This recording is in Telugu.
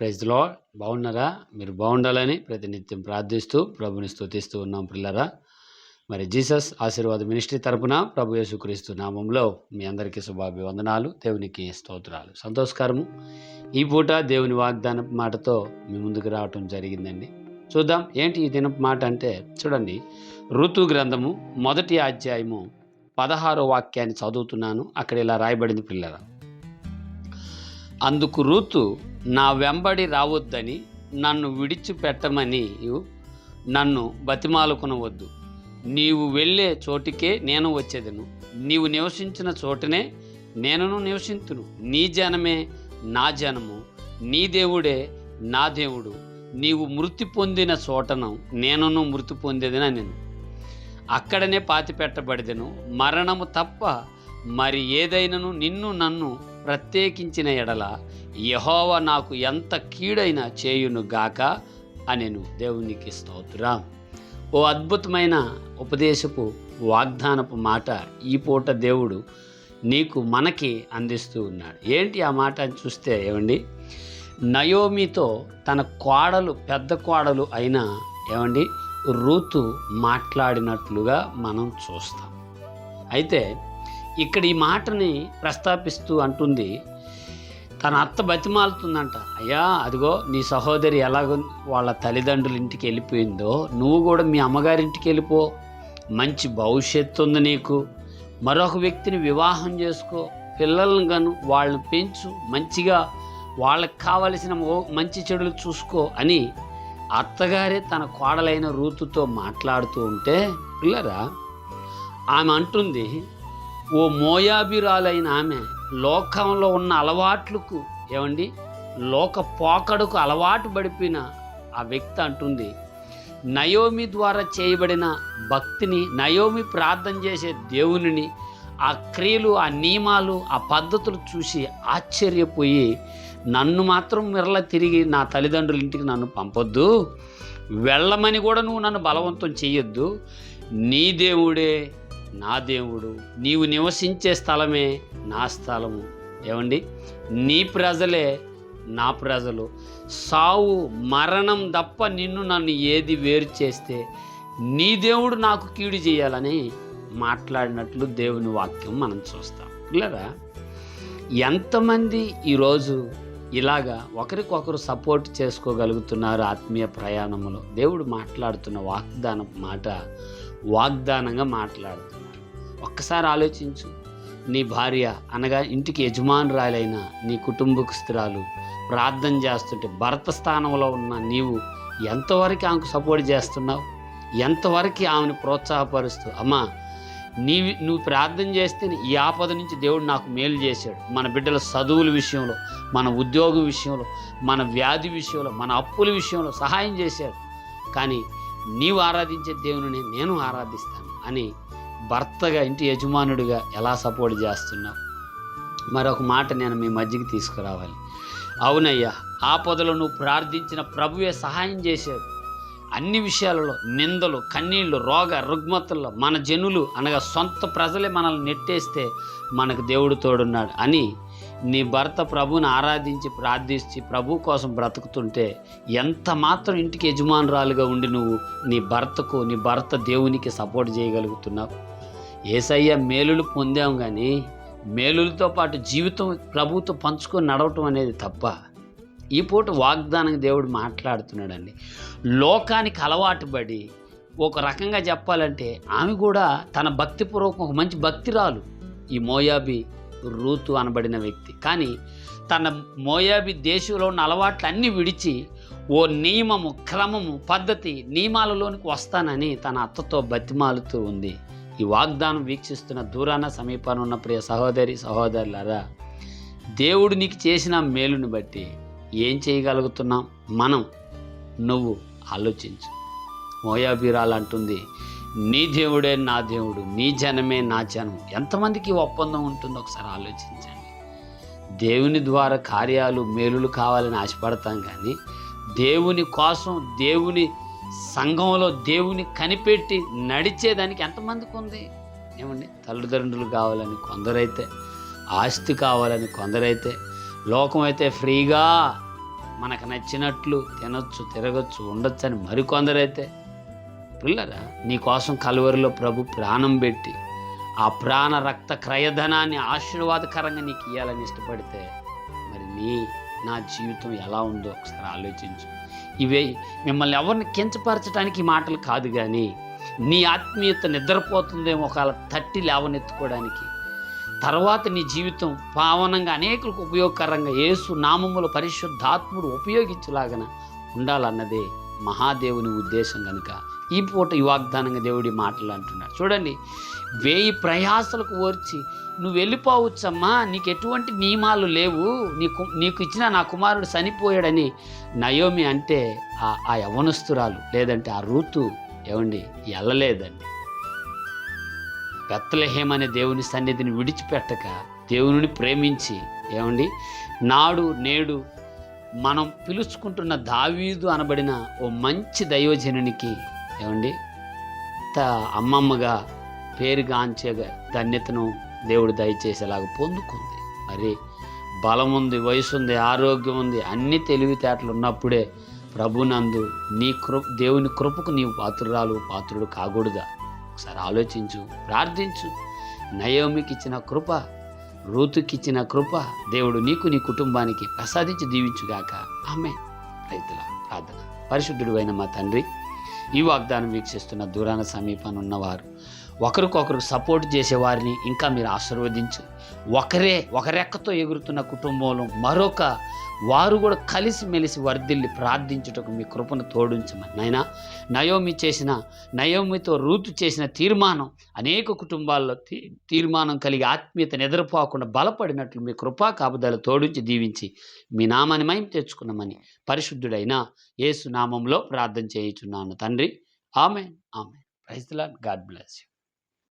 ప్రైజ్లో బాగున్నారా? మీరు బాగుండాలని ప్రతినిత్యం ప్రార్థిస్తూ ప్రభుని స్థుతిస్తూ ఉన్నాం పిల్లరా. మరి జీసస్ ఆశీర్వాద మినిస్ట్రీ తరపున ప్రభు యేసుక్రీస్తు నామంలో మీ అందరికీ శుభాభివందనాలు దేవునికి స్తోత్రాలు. సంతోషకరము. ఈ పూట దేవుని వాగ్దాన మాటతో మీ ముందుకు రావటం జరిగిందండి. చూద్దాం ఏంటి ఈ దినపు మాట అంటే చూడండి. ఋతు గ్రంథము మొదటి అధ్యాయము పదహారో వాక్యాన్ని చదువుతున్నాను. అక్కడ ఇలా రాయబడింది పిల్లరా. అందుకు రూతు నా వెంబడి రావద్దని నన్ను విడిచిపెట్టమని నన్ను బతిమాలుకునవద్దు. నీవు వెళ్ళే చోటికే నేను వచ్చేదను. నీవు నివసించిన చోటనే నేనును నివసింతును. నీ జనమే నా జనము. నీ దేవుడే నా దేవుడు. నీవు మృతి పొందిన చోటను నేనును మృతి పొందేదన నేను అక్కడనే పాతి పెట్టబడిదను మరణము తప్ప మరి ఏదైనాను నిన్ను నన్ను ప్రత్యేకించిన ఎడల యహోవ నాకు ఎంత కీడైన చేయును గాక అనెను దేవునికి స్తోత్రం. ఓ అద్భుతమైన ఉపదేశపు వాగ్దానపు మాట ఈ పూట దేవుడు నీకు మనకి అందిస్తూ ఉన్నాడు. ఏంటి ఆ మాట అని చూస్తే ఏమండి? నయోమితో తన కోడలు పెద్ద కోడలు అయిన ఏమండి? రూతు మాట్లాడినట్లుగా మనం చూస్తాం. అయితే ఇక్కడ ఈ మాటని ప్రస్తాపిస్తూ అంటుంది తన అత్త బతిమాలుతుందంట. అయ్యా అదిగో నీ సహోదరి ఎలాగో వాళ్ళ తల్లిదండ్రుల ఇంటికి వెళ్ళిపోయిందో నువ్వు కూడా మీ అమ్మగారింటికి వెళ్ళిపో. మంచి భవిష్యత్తు ఉంది నీకు. మరొక వ్యక్తిని వివాహం చేసుకో. పిల్లలను గాను వాళ్ళని పెంచు. మంచిగా వాళ్ళకి కావలసిన ఓ- మంచి చెడులు చూసుకో అని అత్తగారే తన కోడలైన రూతుతో మాట్లాడుతూ ఉంటే పిల్లరా ఆమె అంటుంది ఓ మోయాబిరాలైన ఆమె లోకంలో ఉన్న అలవాట్లకు ఏమండి? లోక పోకడకు అలవాటు పడిపోయిన ఆ వ్యక్తి అంటుంది నయోమి ద్వారా చేయబడిన భక్తిని నయోమి ప్రార్థన చేసే దేవునిని ఆ క్రియలు ఆ నియమాలు ఆ పద్ధతులు చూసి ఆశ్చర్యపోయి నన్ను మాత్రం మిరల తిరిగి నా తల్లిదండ్రుల ఇంటికి నన్ను పంపొద్దు. వెళ్ళమని కూడా నువ్వు నన్ను బలవంతం చేయొద్దు నీ దేవుడే నా దేవుడు నీవు నివసించే స్థలమే నా స్థలము. ఏమండి? నీ ప్రజలే నా ప్రజలు. సావు మరణం తప్ప నిన్ను నన్ను ఏది వేరు చేస్తే నీ దేవుడు నాకు కీడు చేయాలని మాట్లాడినట్లు దేవుని వాక్యం మనం చూస్తాం. లేదా ఎంతమంది ఈరోజు ఇలాగా ఒకరికొకరు సపోర్ట్ చేసుకోగలుగుతున్నారు ఆత్మీయ ప్రయాణంలో దేవుడు మాట్లాడుతున్న వాగ్దాన మాట వాగ్దానంగా మాట్లాడుతున్నారు ఒక్కసారి ఆలోచించు. నీ భార్య అనగా ఇంటికి యజమానురాలైన నీ కుటుంబకుస్తురాలు ప్రార్థన చేస్తుంటే భర్త స్థానంలో ఉన్న నీవు ఎంతవరకు ఆమెకు సపోర్ట్ చేస్తున్నావు? ఎంతవరకు ఆమెను ప్రోత్సాహపరుస్తూ? అమ్మా నీవి నువ్వు ప్రార్థన చేస్తే ఈ ఆపద నుంచి దేవుడు నాకు మేలు చేశాడు. మన బిడ్డల చదువుల విషయంలో మన ఉద్యోగం విషయంలో మన వ్యాధి విషయంలో మన అప్పుల విషయంలో సహాయం చేశాడు. కానీ నీవు ఆరాధించే దేవుని నేను ఆరాధిస్తాను అని భర్తగా ఇంటి యజమానుడిగా ఎలా సపోర్ట్ చేస్తున్నావు? మరొక మాట నేను మీ మధ్యకి తీసుకురావాలి. అవునయ్యా ఆపదలో నువ్వు ప్రార్థించిన ప్రభువే సహాయం చేశాడు. అన్ని విషయాలలో నిందలు కన్నీళ్ళు రోగ రుగ్మతల్లో మన జనులు అనగా సొంత ప్రజలే మనల్ని నెట్టేస్తే మనకు దేవుడు తోడున్నాడు అని నీ భర్త ప్రభుని ఆరాధించి ప్రార్థించి ప్రభు కోసం బ్రతుకుతుంటే ఎంత మాత్రం ఇంటికి యజమానురాలుగా ఉండి నువ్వు నీ భర్తకు నీ భర్త దేవునికి సపోర్ట్ చేయగలుగుతున్నావు? ఏసయ్య మేలులు పొందాం కానీ మేలులతో పాటు జీవితం ప్రభుతో పంచుకొని నడవటం అనేది తప్ప ఈ పూట వాగ్దానం దేవుడు మాట్లాడుతున్నాడండి. లోకానికి అలవాటు పడి ఒక రకంగా చెప్పాలంటే ఆమె కూడా తన భక్తిపూర్వకం ఒక మంచి భక్తిరాలు. ఈ మోయాబి రూతు అనబడిన వ్యక్తి. కానీ తన మోయాబి దేశంలో ఉన్న అలవాట్లు అన్నీ విడిచి ఓ నియమము క్రమము పద్ధతి నియమాలలోనికి వస్తానని తన అత్తతో బతిమాలుతూ ఉంది. ఈ వాగ్దానం వీక్షిస్తున్న దూరాన సమీపాన ఉన్న ప్రియ సహోదరి సహోదరులారా దేవుడు నీకు చేసిన మేలుని బట్టి ఏం చేయగలుగుతున్నాం? మనం నువ్వు ఆలోచించు. మోయాబీరాలు అంటుంది నీ దేవుడే నా దేవుడు నీ జనమే నా జనం ఎంతమందికి ఒప్పందం ఉంటుందో ఒకసారి ఆలోచించండి. దేవుని ద్వారా కార్యాలు మేలులు కావాలని ఆశపడతాం కానీ దేవుని కోసం దేవుని సంఘంలో దేవుని కనిపెట్టి నడిచేదానికి ఎంతమందికి ఉంది ఏమండి? తల్లిదండ్రులు కావాలని కొందరైతే ఆస్తి కావాలని కొందరైతే లోకం అయితే ఫ్రీగా మనకు నచ్చినట్లు తినొచ్చు తిరగచ్చు ఉండొచ్చు అని మరికొందరైతే పిల్లరా నీకోసం కలువరిలో ప్రభు ప్రాణం పెట్టి ఆ ప్రాణ రక్త క్రయధనాన్ని ఆశీర్వాదకరంగా నీకు ఇవ్వాలని ఇష్టపడితే మరి నీ నా జీవితం ఎలా ఉందో ఒకసారి ఆలోచించు. ఇవే మిమ్మల్ని ఎవరిని కించపరచడానికి మాటలు కాదు కానీ నీ ఆత్మీయత నిద్రపోతుందేమో ఒకవేళ తట్టి లేవనెత్తుకోవడానికి. తర్వాత నీ జీవితం పావనంగా అనేకులకు ఉపయోగకరంగా యేసు నామముల పరిశుద్ధాత్ముడు ఉపయోగించలాగన ఉండాలన్నదే మహాదేవుని ఉద్దేశం కనుక ఈ పూట ఈ వాగ్దానంగా దేవుడి మాటలు అంటున్నాడు చూడండి వేయి ప్రయాసలకు ఓర్చి నువ్వు వెళ్ళిపోవచ్చమ్మా నీకు ఎటువంటి నియమాలు లేవు నీకు నీకు ఇచ్చిన నా కుమారుడు చనిపోయాడని నయోమి అంటే ఆ ఆ యవనస్తురాలు లేదంటే ఆ రూతు ఏమండి వెళ్ళలేదండి బెత్తలహేమ్ అనే దేవుని సన్నిధిని విడిచిపెట్టక దేవుని ప్రేమించి ఏమండి నాడు నేడు మనం పిలుచుకుంటున్న దావీదు అనబడిన ఓ మంచి దయోజనునికి ఏమండి? అమ్మమ్మగా పేరుగాంచే ధన్యతను దేవుడు దయచేసేలాగా పొందుకుంది. మరి బలం ఉంది వయసు ఉంది ఆరోగ్యం ఉంది అన్ని తెలివితేటలు ఉన్నప్పుడే ప్రభునందు నీ కృ దేవుని కృపకు నీవు పాత్రురాలు పాత్రుడు కాకూడదా? ఒకసారి ఆలోచించు ప్రార్థించు. నయోమికి ఇచ్చిన కృప రూతుకిచ్చిన కృప దేవుడు నీకు నీ కుటుంబానికి ప్రసాదించి దీవించుగాక. ఆమె రైతుల ప్రార్థన. పరిశుద్ధుడు అయిన మా తండ్రి ఈ వాగ్దానం వీక్షిస్తున్న దూరాన సమీపాన్ని ఉన్నవారు ఒకరికొకరు సపోర్ట్ చేసే వారిని ఇంకా మీరు ఆశీర్వదించు. ఒకరే ఒకరెక్కతో ఎగురుతున్న కుటుంబంలో మరొక వారు కూడా కలిసి మెలిసి వర్ధిల్లి ప్రార్థించుటకు మీ కృపను తోడించమని. నాయనా నయోమి చేసిన నయోమితో రూతు చేసిన తీర్మానం అనేక కుటుంబాల్లో తీ తీర్మానం కలిగి ఆత్మీయత నిద్రపోకుండా బలపడినట్లు మీ కృపా కాపుదల తోడించి దీవించి మీ నామాన్ని మయం తెచ్చుకున్నామని పరిశుద్ధుడైన యేసు నామంలో ప్రార్థన చేయుచున్నాను తండ్రి. ఆమె ఆమె ప్రైజ్ గాడ్ బ్లెస్ యూ.